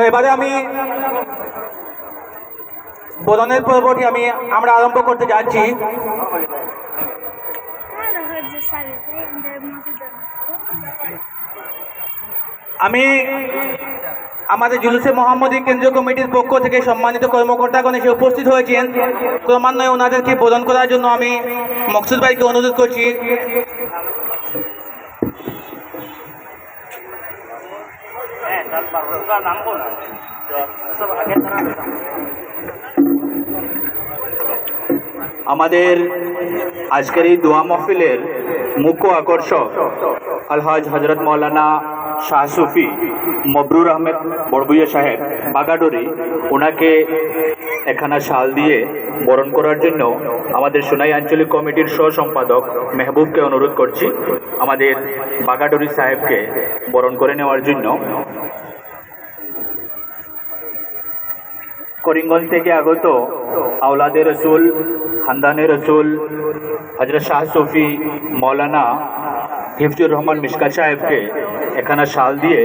এবারে আমি বোধনের পর্বটি আমি আমরা আরম্ভ করতে যাচ্ছি. আমি আমাদের জুলুসে মোহাম্মদী কেন্দ্রীয় কমিটির পক্ষ থেকে সম্মানিত কর্মকর্তাগণ এসে উপস্থিত হয়েছেন ক্রমান্বয়ে ওনাদেরকে বোধন করার জন্য আমি মকসুদ ভাইকে অনুরোধ করছি আমাদের আজকের এই দোয়া মহফিলের মুখ্য আকর্ষক আলহাজ হজরত মৌলানা শাহ সুফি মবরুর আহমেদ বড়বুইয়া সাহেব বাগাডুরি, ওনাকে এখানা শাল দিয়ে বরণ করার জন্য আমাদের সোনাই আঞ্চলিক কমিটির সহ সম্পাদক মেহবুবকে অনুরোধ করছি, আমাদের বাগাডুরি সাহেবকে বরণ করে নেওয়ার জন্য। করিমগঞ্জ থেকে আগত আওলাদের রসুল, খানদানে রসুল হজরত শাহ সফি, মৌলানা হিফজুর রহমান মিশকা সাহেবকে এখানে শাল দিয়ে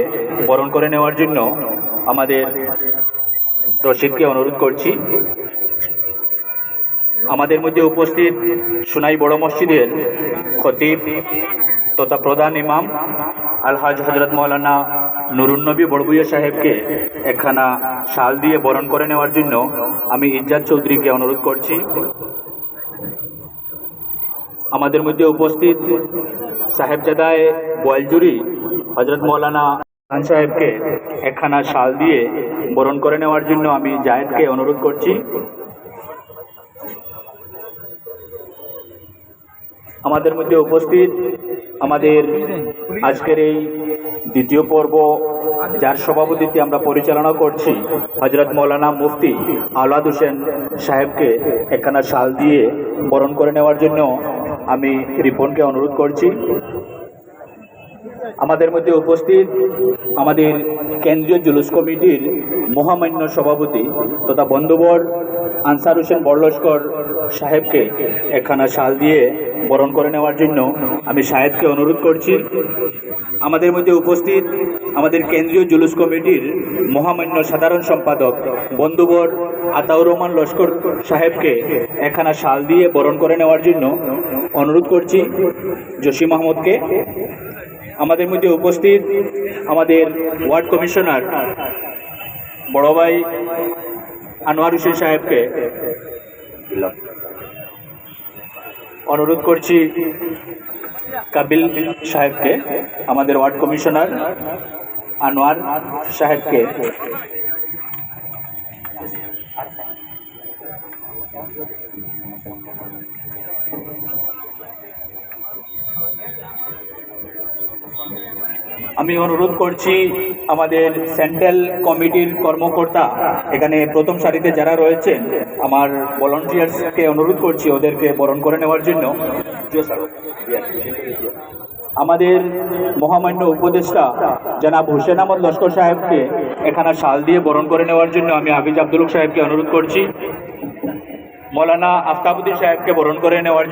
বরণ করে নেওয়ার জন্য আমাদের রশিদকে অনুরোধ করছি। আমাদের মধ্যে উপস্থিত সোনাই বড় মসজিদের খতিব তথা প্রধান ইমাম আলহাজ হজরত মৌলানা নুরুন্নবী বড়বুইয়া সাহেবকে একখানা শাল দিয়ে বরণ করে নেওয়ার জন্য আমি ইজ্জাত চৌধুরীকে অনুরোধ করছি। আমাদের মধ্যে উপস্থিত সাহেবজাদায় বয়লজুরি হজরত মৌলানা খান সাহেবকে একখানা শাল দিয়ে বরণ করে নেওয়ার জন্য আমি জায়েদকে অনুরোধ করছি। আমাদের মধ্যে উপস্থিত আমাদের আজকের এই দ্বিতীয় পর্ব যার সভাপতিত্বে আমরা পরিচালনা করছি হজরত মৌলানা মুফতি আওলাদ হোসেন সাহেবকে একখানা শাল দিয়ে বরণ করে নেওয়ার জন্য আমি রিপনকে অনুরোধ করছি। আমাদের মধ্যে উপস্থিত আমাদের কেন্দ্রীয় জুলুস কমিটির মহামান্য সভাপতি তথা বন্ধুবর আনসার হোসেন বড়লস্কর সাহেবকে একখানা শাল দিয়ে বরণ করে নেওয়ার জন্য আমি সাহেবকে অনুরোধ করছি। আমাদের মধ্যে উপস্থিত আমাদের কেন্দ্রীয় জুলুস কমিটির মহামান্য সাধারণ সম্পাদক বন্ধুবর আতাউর রহমান লস্কর সাহেবকে একখানা শাল দিয়ে বরণ করে নেওয়ার জন্য অনুরোধ করছি। জসিম আহমদকে। আমাদের মধ্যে উপস্থিত আমাদের ওয়ার্ড কমিশনার বড় ভাই আনোয়ার হোসেন সাহেবকে অনুরোধ করছি কাবিল সাহেবকে, আমাদের ওয়ার্ড কমিশনার আনোয়ার সাহেবকে আমি অনুরোধ করছি আমাদের সেন্ট্রাল কমিটির কর্মকর্তা, এখানে প্রথম সারিতে যারা রয়েছেন, আমার ভলান্টিয়ার্সকে অনুরোধ করছি ওদেরকে বরণ করে নেওয়ার জন্য। আমাদের মহামান্য উপদেষ্টা জনাব হোসেন আহমদ লস্কর সাহেবকে এখানে শাল দিয়ে বরণ করে নেওয়ার জন্য আমি হাফিজ আব্দুল সাহেবকে অনুরোধ করছি। মৌলানা আফতাবুদ্দিন সাহেবকে বরণ করে নেওয়ার